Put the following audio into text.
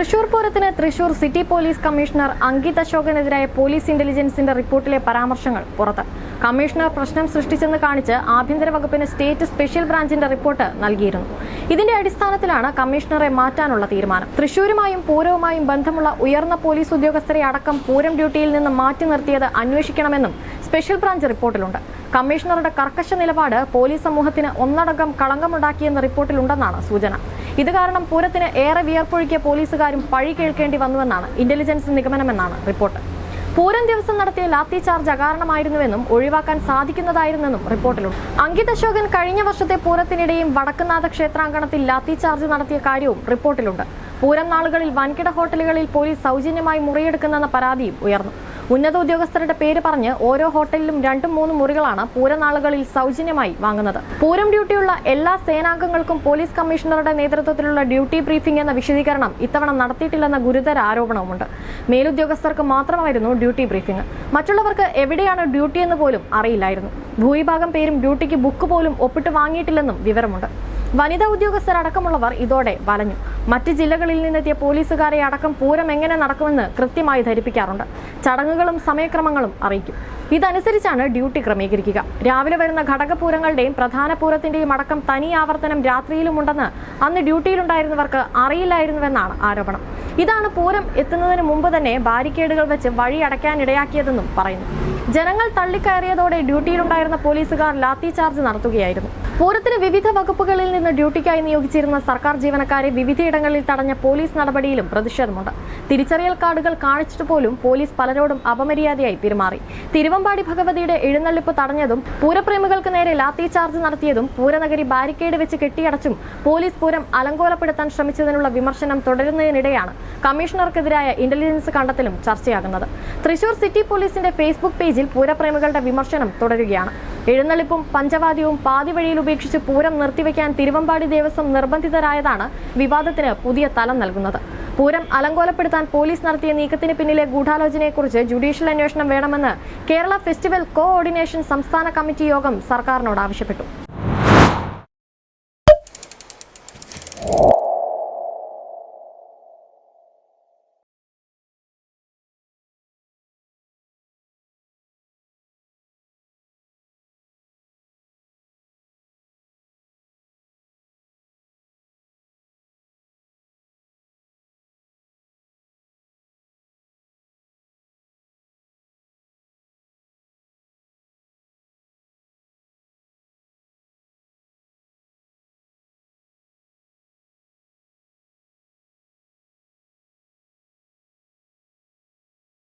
തൃശൂർ പൂരത്തിന് Thrissur city police commissioner Ankit അശോകനെതിരായ police ഇന്റലിജൻസിന്റെ റിപ്പോർട്ടിലെ പരാമർശങ്ങൾ പുറത്ത്. കമ്മീഷണർ പ്രശ്നം സൃഷ്ടിച്ചെന്ന് കാണിച്ച് ആഭ്യന്തര വകുപ്പിന് സ്റ്റേറ്റ് സ്പെഷ്യൽ ബ്രാഞ്ചിന്റെ റിപ്പോർട്ട് നൽകിയിരുന്നു. ഇതിന്റെ അടിസ്ഥാനത്തിലാണ് കമ്മീഷണറെ മാറ്റാനുള്ള തീരുമാനം. തൃശൂരുമായും പൂരവുമായും ബന്ധമുള്ള ഉയർന്ന പോലീസ് ഉദ്യോഗസ്ഥരെ അടക്കം പൂരം ഡ്യൂട്ടിയിൽ നിന്ന് മാറ്റി നിർത്തിയത് അന്വേഷിക്കണമെന്നും സ്പെഷ്യൽ ബ്രാഞ്ച് റിപ്പോർട്ടിലുണ്ട്. കമ്മീഷണറുടെ കർക്കശ നിലപാട് പോലീസ് സമൂഹത്തിന് ഒന്നടങ്കം കളങ്കമുണ്ടാക്കിയെന്ന റിപ്പോർട്ടിലുണ്ടെന്നാണ് സൂചന. ഇത് കാരണം പൂരത്തിന് ഏറെ വിയർപ്പൊഴുക്കിയ പോലീസുകാരും പഴി കേൾക്കേണ്ടി വന്നുവെന്നാണ് ഇന്റലിജൻസ് നിഗമനമെന്നാണ് റിപ്പോർട്ട് പൂരം ദിവസം നടത്തിയ ലാത്തി ചാർജ് അകാരണമായിരുന്നുവെന്നും ഒഴിവാക്കാൻ സാധിക്കുന്നതായിരുന്നെന്നും റിപ്പോർട്ടിലുണ്ട് അങ്കിത് അശോകൻ കഴിഞ്ഞ വർഷത്തെ പൂരത്തിനിടെയും വടക്കുനാഥ ക്ഷേത്രാങ്കണത്തിൽ ലാത്തി ചാർജ് നടത്തിയ കാര്യവും റിപ്പോർട്ടിലുണ്ട് പൂരം നാളുകളിൽ വൻകിട ഹോട്ടലുകളിൽ പോലീസ് സൗജന്യമായി മുറിയെടുക്കുന്നെന്ന പരാതിയും ഉയർന്നു. ഉന്നത ഉദ്യോഗസ്ഥരുടെ പേര് പറഞ്ഞ് ഓരോ ഹോട്ടലിലും രണ്ടും മൂന്നും മുറികളാണ് പൂരനാളുകളിൽ സൗജന്യമായി വാങ്ങുന്നത്. പൂരം ഡ്യൂട്ടിയുള്ള എല്ലാ സേനാംഗങ്ങൾക്കും പോലീസ് കമ്മീഷണറുടെ നേതൃത്വത്തിലുള്ള ഡ്യൂട്ടി ബ്രീഫിംഗ് എന്ന വിശദീകരണം ഇത്തവണ നടത്തിയിട്ടില്ലെന്ന ഗുരുതര ആരോപണവുമുണ്ട്. മേലുദ്യോഗസ്ഥർക്ക് മാത്രമായിരുന്നു ഡ്യൂട്ടി ബ്രീഫിംഗ്. മറ്റുള്ളവർക്ക് എവിടെയാണ് ഡ്യൂട്ടി എന്ന് പോലും അറിയില്ലായിരുന്നു. ഭൂരിഭാഗം പേരും ഡ്യൂട്ടിക്ക് ബുക്ക് പോലും ഒപ്പിട്ട് വാങ്ങിയിട്ടില്ലെന്നും വിവരമുണ്ട്. വനിതാ ഉദ്യോഗസ്ഥർ അടക്കമുള്ളവർ ഇതോടെ വലഞ്ഞു. മറ്റ് ജില്ലകളിൽ നിന്നെത്തിയ പോലീസുകാരെ അടക്കം പൂരം എങ്ങനെ നടക്കുമെന്ന് കൃത്യമായി ധരിപ്പിക്കാറുണ്ട്. ചടങ്ങുകളും സമയക്രമങ്ങളും അറിയിക്കും. ഇതനുസരിച്ചാണ് ഡ്യൂട്ടി ക്രമീകരിക്കുക. രാവിലെ വരുന്ന ഘടകപൂരങ്ങളുടെയും പ്രധാന പൂരത്തിന്റെയും അടക്കം തനി ആവർത്തനം രാത്രിയിലുമുണ്ടെന്ന് അന്ന് ഡ്യൂട്ടിയിലുണ്ടായിരുന്നവർക്ക് അറിയില്ലായിരുന്നുവെന്നാണ് ആരോപണം. ഇതാണ് പൂരം എത്തുന്നതിന് മുമ്പ് തന്നെ ബാരിക്കേഡുകൾ വെച്ച് വഴി അടയ്ക്കാനിടയാക്കിയതെന്നും പറയുന്നു. ജനങ്ങൾ തള്ളിക്കയറിയതോടെ ഡ്യൂട്ടിയിലുണ്ടായിരുന്ന പോലീസുകാർ ലാത്തി ചാർജ് നടത്തുകയായിരുന്നു. പൂരത്തിന് വിവിധ വകുപ്പുകളിൽ നിന്ന് ഡ്യൂട്ടിക്കായി നിയോഗിച്ചിരുന്ന സർക്കാർ ജീവനക്കാരെ വിവിധയിടങ്ങളിൽ തടഞ്ഞ പോലീസ് നടപടിയിലും പ്രതിഷേധമുണ്ട്. തിരിച്ചറിയൽ കാർഡുകൾ കാണിച്ചിട്ട് പോലും പോലീസ് പലരോടും അപമര്യാദയായി പെരുമാറി. തിരുവമ്പാടി ഭഗവതിയുടെ എഴുന്നള്ളിപ്പ് തടഞ്ഞതും പൂരപ്രേമികൾക്ക് നേരെ ലാത്തി ചാർജ് നടത്തിയതും പൂരനഗരി ബാരിക്കേഡ് വെച്ച് കെട്ടിയടച്ചും പോലീസ് പൂരം അലങ്കോലപ്പെടുത്താൻ ശ്രമിച്ചതിനുള്ള വിമർശനം തുടരുന്നതിനിടെയാണ് കമ്മീഷണർക്കെതിരായ ഇന്റലിജൻസ് കണ്ടെത്തലും ചർച്ചയാകുന്നത്. തൃശൂർ സിറ്റി പോലീസിന്റെ ഫേസ്ബുക്ക് പേജിൽ പൂരപ്രേമികളുടെ വിമർശനം തുടരുകയാണ്. എഴുന്നള്ളിപ്പും പഞ്ചവാദ്യവും പാതിവഴിയിൽ ഉപേക്ഷിച്ച് പൂരം നിർത്തിവെക്കാൻ തിരുവമ്പാടി ദേവസ്വം നിർബന്ധിതരായതാണ് വിവാദത്തിന് പുതിയ തലം നൽകുന്നത്. പൂരം അലങ്കോലപ്പെടുത്താൻ പോലീസ് നടത്തിയ നീക്കത്തിന് പിന്നിലെ ഗൂഢാലോചനയെക്കുറിച്ച് ജുഡീഷ്യൽ അന്വേഷണം വേണമെന്ന് കേരള ഫെസ്റ്റിവൽ കോ ഓർഡിനേഷൻ സംസ്ഥാന കമ്മിറ്റി യോഗം സർക്കാരിനോട് ആവശ്യപ്പെട്ടു.